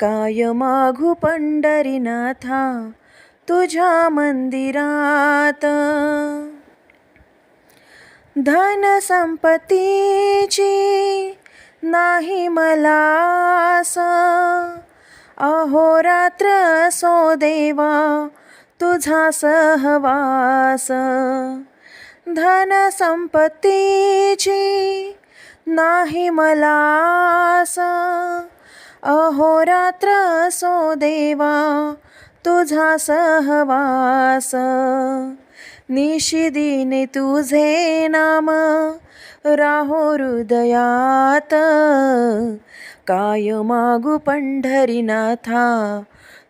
काय मागू पंढरीनाथा तुझ्या मंदिरात. धन संपत्तीची नाही मला आस अहोरात्र असो देवा तुझा सहवास. धन संपत्तीची नाही मला आस अहोरात्र असो देवा तुझा सहवास. निशिदिने तुझे नाम राहो हृदयात. काय मागू पंढरीनाथा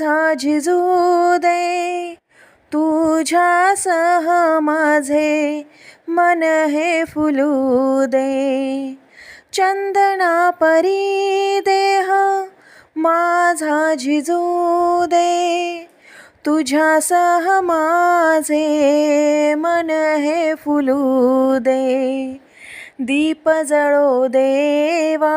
माझा झिजू दे तुझ्यासह माझे मन हे फुलू दे. चंदना परी देह माझा झिजू दे तुझ्यासह माझे मन हे फुलू दे. दीप जळो देवा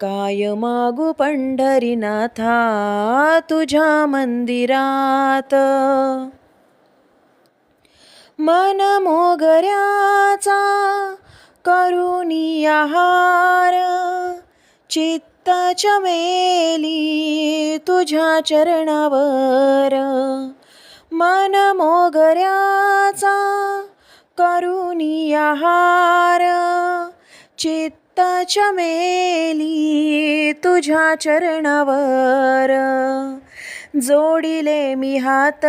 काय मागू पंढरीनाथा तुझ्या मंदिरात. मन मोगऱ्याचा करुणी आहार चित्त चमेली तुझ्या चरणावर. मन मोगऱ्याचा करुणी आहार चित्त चमेली तुझ्या चरणावर. जोडिले मी हात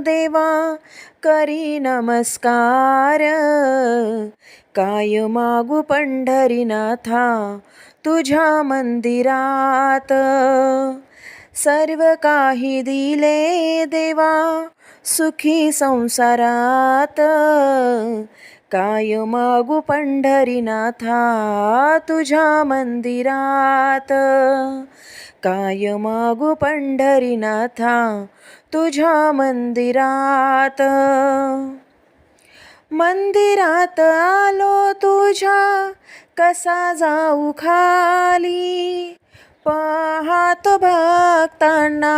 देवा करी नमस्कार. काय मागू पंढरीनाथा तुझ्या मंदिरात. सर्व काही दिले देवा सुखी संसारात. काय मागू पंढरीनाथा तुझ्या मंदिरात. काय मागू पंढरीनाथा तुझ्या मंदिरात. मंदिरात आलो तुझ्या कसा जाऊ खाली? पाहतो भक्तांना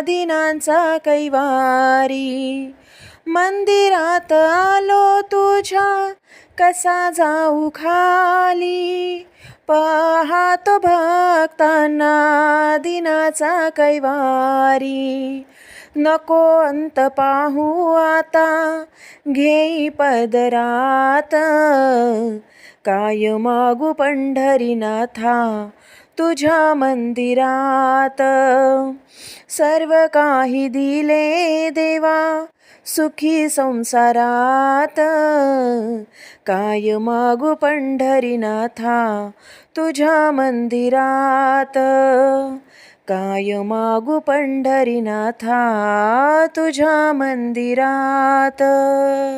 दिनांचा कैवारी. मंदिरात आलो तुझ्या कसा जाऊ खाली? पाहात भक्तांना दिनाचा कैवारी नको अंत पाहू आता घेई पदरात. काय मागू पंढरीनाथा तुझ्या मंदिरात? सर्व काही दिले देवा सुखी संसारात. काय मागू पंढरीनाथा तुझ्या मंदिरात? काय मागू पंढरीनाथा तुझ्या मंदिरात?